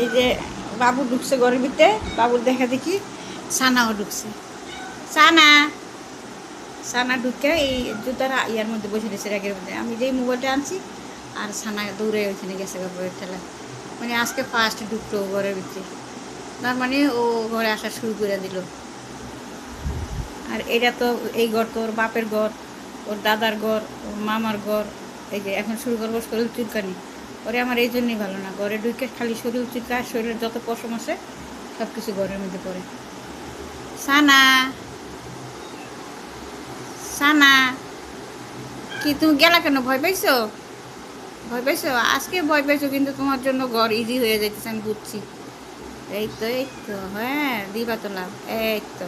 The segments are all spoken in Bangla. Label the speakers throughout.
Speaker 1: এই যে বাবু ঢুকছে ঘরের ভিতরে বাবুর দেখা দেখি সানাও ঢুকছে। সানা! সানা ঢুকে এই জুতার ইয়ার মধ্যে বসে দিয়েছে র্যাগের মধ্যে। আমি যেই মোবাইলটা আনছি, আর সানা দৌড়ে ওইখানে গেছে বইয়ের ঠেলা মানে আজকে ফার্স্ট ঢুকলো ঘরের ভিতরে। তার মানে ও ঘরে আসা শুরু করে দিল। আর এটা তো এই ঘর তো ওর বাপের ঘর, ওর দাদার ঘর, ওর মামার ঘর, এই যে এখন শুরু করব শরীর চুলকানি। ওরে আমার এই জন্যই ভালো না, ঘরে ঢুকে খালি শরীর চুলকায় শরীরের যত পশম আছে সব কিছু ঘরের মধ্যে পড়ে। সানা! সানা! কি, তুমি গেলা কেন? ভয় পাইছো? ভয় পাইছো? আজকে ভয় পাইছো, কিন্তু তোমার জন্য ঘর ইজি হয়ে যাইতেছে, আমি বুঝছি। এই তো এই তো হ্যাঁ দিবা তো লাভ, এই তো।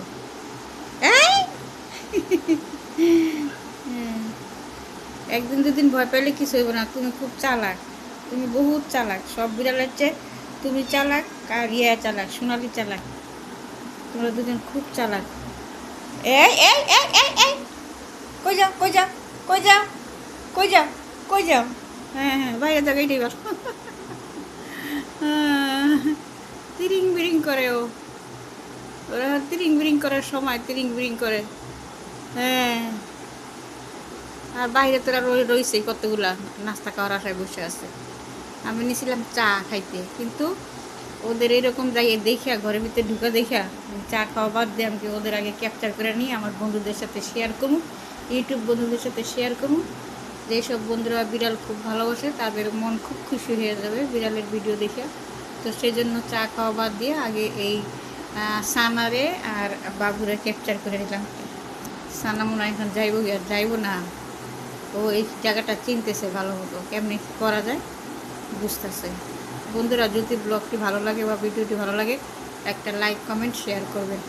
Speaker 1: হ্যাঁ। একদিন দুদিন ভয় পেলে কিছু হইব না, তুমি খুব চালাক। তুমি বহুত চালাক। সব বিড়ালের চেয়ে তুমি চালাক আর ইয়া চালাক, সোনালি চালাক। তোমরা দুজন খুব চালাক। এই এই এই এই এই! কই যাও কই যাও কই যাও কই যাও কই যাও। হ্যাঁ হ্যাঁ বাইরে যাও, এইটাই বল। তিরিং বিরিং করে ও। ওরা তিরিং বিরিং করার সময় তিরিং বিরিং করে। হ্যাঁ। আর বাইরে তোরা রয়ে রয়েছে কতগুলা। নাস্তা খাওয়ার আশায় বসে আছে। আমি নিয়েছিলাম চা খাইতে। কিন্তু ওদের এরকম যাই দেখিয়া, ঘরের ভিতরে ঢুকে দেখিয়া চা খাওয়া বাদ দিয়ে আমি ওদের আগে ক্যাপচার করে নিয়ে আমার বন্ধুদের সাথে শেয়ার করুন ইউটিউব বন্ধুদের সাথে শেয়ার করুন যেসব বন্ধুরা বিড়াল খুব ভালোবাসে, তাদের মন খুব খুশি হয়ে যাবে বিড়ালের ভিডিও দেখিয়া। তো সেই জন্য চা খাওয়া বাদ দিয়ে আগে এই সানারে আর বাবুরে ক্যাপচার করে নিলাম। সানা মনে হয় এখন যাইব আর যাইব না। ও এই জায়গাটা চিনতেছে ভালো মতো, কেমনি করা যায়। বুঝতেছে। বন্ধুরা, যদি ব্লগটি ভালো লাগে বা ভিডিওটি ভালো লাগে, একটা লাইক কমেন্ট শেয়ার করবেন।